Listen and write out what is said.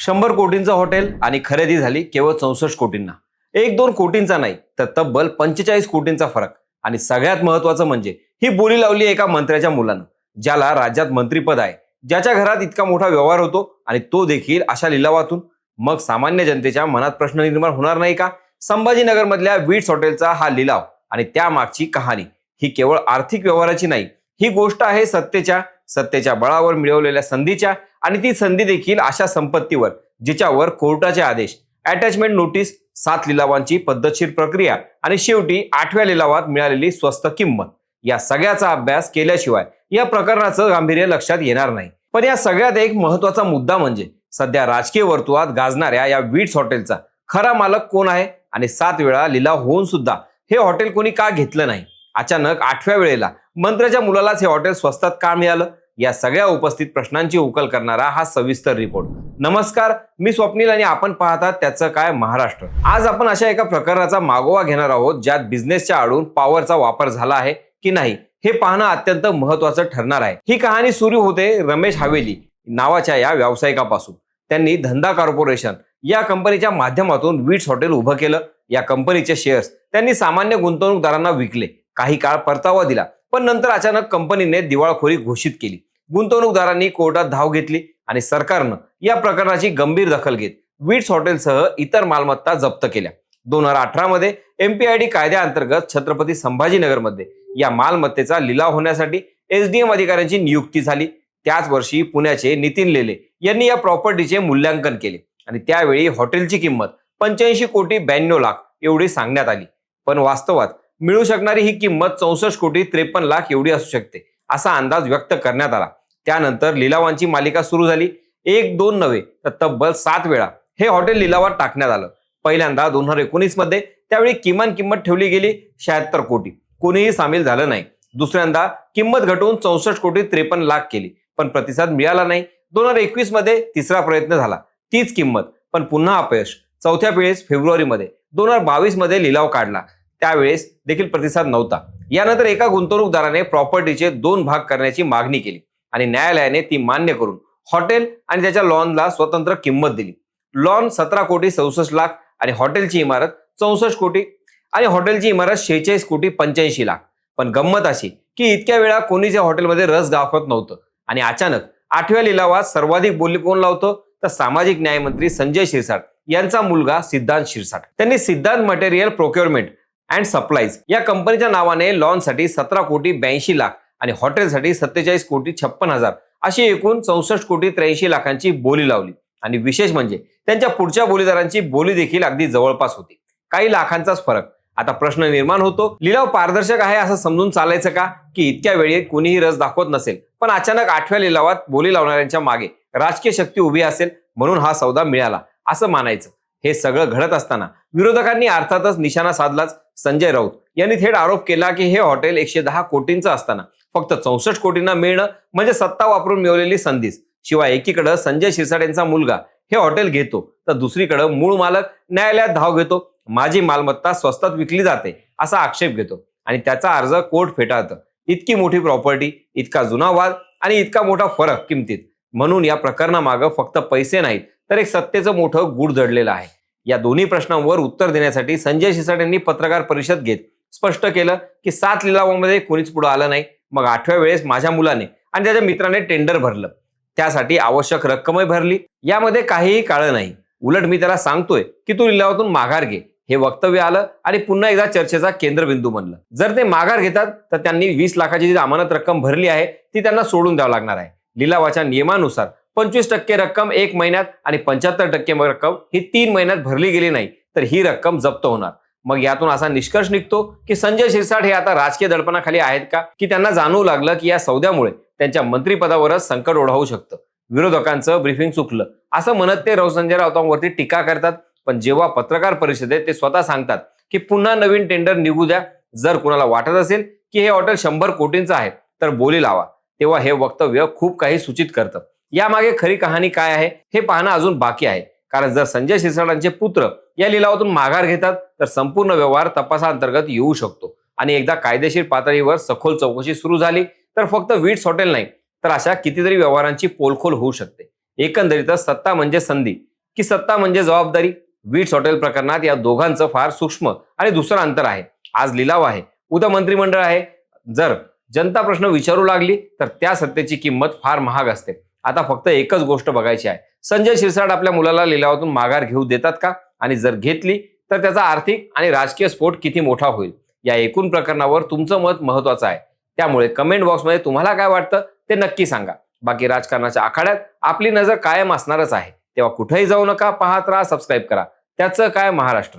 शंभर कोटींचं हॉटेल आणि खरेदी झाली केवळ चौसष्ट कोटींना. एक दोन कोटींचा नाही तर तब्बल पंचेचाळीस कोटींचा फरक. आणि सगळ्यात महत्वाचं म्हणजे ही बोली लावली एका मंत्र्याच्या मुलानं ज्याला राज्यात मंत्रीपद आहे. ज्याच्या घरात इतका मोठा व्यवहार होतो आणि तो देखील अशा लिलावातून. मग सामान्य जनतेच्या मनात प्रश्न निर्माण होणार नाही का? संभाजीनगरमधल्या वीट्स हॉटेलचा हा लिलाव आणि त्यामागची कहाणी ही केवळ आर्थिक व्यवहाराची नाही. ही गोष्ट आहे सत्तेच्या सत्तेच्या बळावर मिळवलेल्या संधीच्या आणि ती संधी देखील अशा संपत्तीवर जिच्यावर कोर्टाचे आदेश अटॅचमेंट नोटीस सात लिलावांची पद्धतशीर प्रक्रिया आणि शेवटी आठव्या लिलावात मिळालेली स्वस्त किंमत. या सगळ्याचा अभ्यास केल्याशिवाय या प्रकरणाचं गांभीर्य लक्षात येणार नाही. पण या सगळ्यात एक महत्त्वाचा मुद्दा म्हणजे सध्या राजकीय वर्तुळात गाजणाऱ्या या वीट्स हॉटेलचा खरा मालक कोण आहे? आणि सात वेळा लिलाव होऊन सुद्धा हे हॉटेल कोणी का घेतलं नाही? अचानक आठव्या वेळेला मंत्र्याच्या मुलालाच हे हॉटेल स्वस्तात का मिळालं? या सगळ्या उपस्थित प्रश्नांची उकल करणारा हा सविस्तर रिपोर्ट नमस्कार मी स्वप्नील आणि आपण पाहतात त्याचं काय महाराष्ट्र. आज आपण अशा एका प्रकरणाचा मागोवा घेणार आहोत ज्यात बिझनेसच्या आडून पॉवरचा वापर झाला आहे की नाही हे पाहणं अत्यंत महत्वाचं ठरणार आहे. ही कहाणी सुरू होते रमेश हवेली नावाच्या या व्यावसायिकापासून. त्यांनी धंदा कॉर्पोरेशन या कंपनीच्या माध्यमातून वीट्स हॉटेल उभं केलं. या कंपनीचे शेअर्स त्यांनी सामान्य गुंतवणूकदारांना विकले. काही काळ परतावा दिला पण नंतर अचानक कंपनीने दिवाळखोरी घोषित केली. गुंतवणूकदारांनी कोर्टात धाव घेतली आणि सरकारनं या प्रकरणाची गंभीर दखल घेत विट्स हॉटेलसह इतर मालमत्ता जप्त केल्या. दोन हजार अठरा मध्ये एमपीआयडी कायद्याअंतर्गत छत्रपती संभाजीनगरमध्ये या मालमत्तेचा लिलाव होण्यासाठी एसडीएम अधिकाऱ्यांची नियुक्ती झाली. त्याच वर्षी पुण्याचे नितीन लेले यांनी या प्रॉपर्टीचे मूल्यांकन केले आणि त्यावेळी हॉटेलची किंमत पंच्याऐंशी कोटी ब्याण्णव लाख एवढी सांगण्यात आली. पण वास्तवात मिळू शकणारी ही किंमत चौसष्ट कोटी त्रेपन्न लाख एवढी असू शकते. असा अंदाज व्यक्त करण्यात आला. त्यानंतर लिलावांची मालिका सुरू झाली. एक दोन नव्हे तर तब्बल सात वेळा. हे हॉटेल लिलावात टाकण्यात आलं. पहिल्यांदा दोन हजार एकोणीसमध्ये त्यावेळी किमान किंमत ठेवली गेली शहात्तर कोटी. कोणीही सामील झालं नाही. दुसऱ्यांदा किंमत घटवून चौसष्ट कोटी त्रेपन्न लाख केली. पण प्रतिसाद मिळाला नाही. दोन हजार एकवीसमध्ये तिसरा प्रयत्न झाला. तीच किंमत. पण पुन्हा अपयश. चौथ्या वेळेस फेब्रुवारीमध्ये. दोन हजार बावीसमध्ये लिलाव काढला. त्यावेळेस देखील प्रतिसाद नव्हता. यानंतर एका गुंतवणूकदाराने प्रॉपर्टीचे दोन भाग करण्याची मागणी केली आणि न्यायालयाने ती मान्य करून हॉटेल आणि त्याच्या लॉनला स्वतंत्र किंमत दिली. लॉन सतरा कोटी चौसष्ट लाख आणि हॉटेलची इमारत चौसष्ट कोटी आणि हॉटेलची इमारत शेहेचाळीस कोटी पंच्याऐंशी लाख. पण गंमत अशी की इतक्या वेळा कोणीच या हॉटेलमध्ये रस दाखवत नव्हतं आणि अचानक आठव्या लिलावात सर्वाधिक बोली कोण लावतो? तर सामाजिक न्यायमंत्री संजय शिरसाट यांचा मुलगा सिद्धांत शिरसाट. त्यांनी सिद्धांत मटेरियल प्रोक्युअरमेंट अँड सप्लाईज. या कंपनीच्या नावाने लॉनसाठी सतरा कोटी ब्याऐंशी लाख आणि हॉटेलसाठी सत्तेचाळीस कोटी छप्पन हजार अशी एकूण चौसष्ट कोटी त्र्याऐंशी लाखांची बोली लावली. आणि विशेष म्हणजे त्यांच्या पुढच्या बोलीदारांची बोली देखील अगदी जवळपास होती. काही लाखांचाच फरक. आता प्रश्न निर्माण होतो. लिलाव पारदर्शक आहे असं समजून चालायचं का? की इतक्या वेळी कोणीही रस दाखवत नसेल. पण अचानक आठव्या लिलावात बोली लावणाऱ्यांच्या मागे राजकीय शक्ती उभी असेल म्हणून हा सौदा मिळाला असं मानायचं. हे सगळं घडत असताना विरोधकांनी अर्थातच निशाणा साधलाच. संजय राऊत यांनी थेट आरोप केला की हे हॉटेल एकशे दहा कोटींचं असताना फक्त चौसष्ट कोटींना मिळणं म्हणजे सत्ता वापरून मिळवलेली संधीच. शिवाय एकीकडं संजय शिरसाट यांचा मुलगा हे हॉटेल घेतो तर दुसरीकडं मूळ मालक न्यायालयात धाव घेतो माझी मालमत्ता स्वस्तात विकली जाते असा आक्षेप घेतो. आणि त्याचा अर्ज कोर्ट फेटाळतं. इतकी मोठी प्रॉपर्टी इतका जुना वाद आणि इतका मोठा फरक किमतीत. म्हणून या प्रकरणामागं फक्त पैसे नाहीत तर एक सत्तेचं मोठं गूढ दडलेलं आहे. या दोन्ही प्रश्नांवर उत्तर देण्यासाठी संजय शिसाट यांनी पत्रकार परिषद घेत स्पष्ट केलं की सात लिलावामध्ये कोणीच पुढे आलं नाही. मग आठव्या वेळेस माझ्या मुलाने आणि त्याच्या मित्राने टेंडर भरलं. त्यासाठी आवश्यक रक्कमही भरली. यामध्ये काहीही काळं नाही. उलट मी त्याला सांगतोय की तू लिलावातून माघार घे. हे वक्तव्य आलं आणि पुन्हा एकदा चर्चेचा केंद्रबिंदू बनलं. जर ते माघार घेतात तर त्यांनी वीस लाखाची जी अमानत रक्कम भरली आहे ती त्यांना सोडून द्यावं लागणार आहे. लिलावाच्या नियमानुसार पंचवीस टक्के रक्कम एक महिन्यात आणि पंच्याहत्तर टक्के रक्कम ही तीन महिन्यात भरली गेली नाही तर ही रक्कम जप्त होणार. मग यातून असा निष्कर्ष निघतो की संजय शिरसाट हे आता राजकीय दडपणाखाली आहेत का? की त्यांना जाणवू लागलं की या सौद्यामुळे त्यांच्या मंत्रिपदावरच संकट ओढावू शकतं. विरोधकांचं ब्रीफिंग चुकलं. असं म्हणत ते राव संजय राऊतांवरती टीका करतात. पण जेव्हा पत्रकार परिषदेत ते स्वतः सांगतात की पुन्हा नवीन टेंडर निघू द्या जर कुणाला वाटत असेल की हे हॉटेल शंभर कोटींचं आहे तर बोली लावा. तेव्हा हे वक्तव्य खूप काही सूचित करतं. यामागे खरी कहाणी काय आहे हे पाहणं अजून बाकी आहे. कारण जर संजय शिरसाटांचे पुत्र या लिलावातून माघार घेतात तर संपूर्ण व्यवहार तपासाअंतर्गत येऊ शकतो. आणि एकदा कायदेशीर पातळीवर सखोल चौकशी सुरू झाली तर फक्त वीट्स हॉटेल नाही तर अशा कितीतरी व्यवहारांची पोलखोल होऊ शकते. एकंदरीतच सत्ता म्हणजे संधी. की सत्ता म्हणजे जबाबदारी? वीट्स हॉटेल प्रकरणात या दोघांचं फार सूक्ष्म आणि दुसरं अंतर आहे. आज लिलाव आहे. उद्या मंत्रिमंडळ आहे. जर जनता प्रश्न विचारू लागली तर त्या सत्तेची किंमत फार महाग असते. आता फक्त एकच गोष्ट बघायची आहे. संजय शिरसाट आपल्या मुलाला लिलावातून माघार घेऊ देतात का? आणि जर घेतली तर त्याचा आर्थिक आणि राजकीय स्फोट किती मोठा होईल? या एकूण प्रकरणावर तुमचं मत महत्वाचं आहे. त्यामुळे कमेंट बॉक्समध्ये तुम्हाला काय वाटतं ते नक्की सांगा. बाकी राजकारणाच्या आखाड्यात आपली नजर कायम असणारच आहे. तेव्हा कुठेही जाऊ नका पाहत राहा सबस्क्राईब करा. त्याचं काय महाराष्ट्र?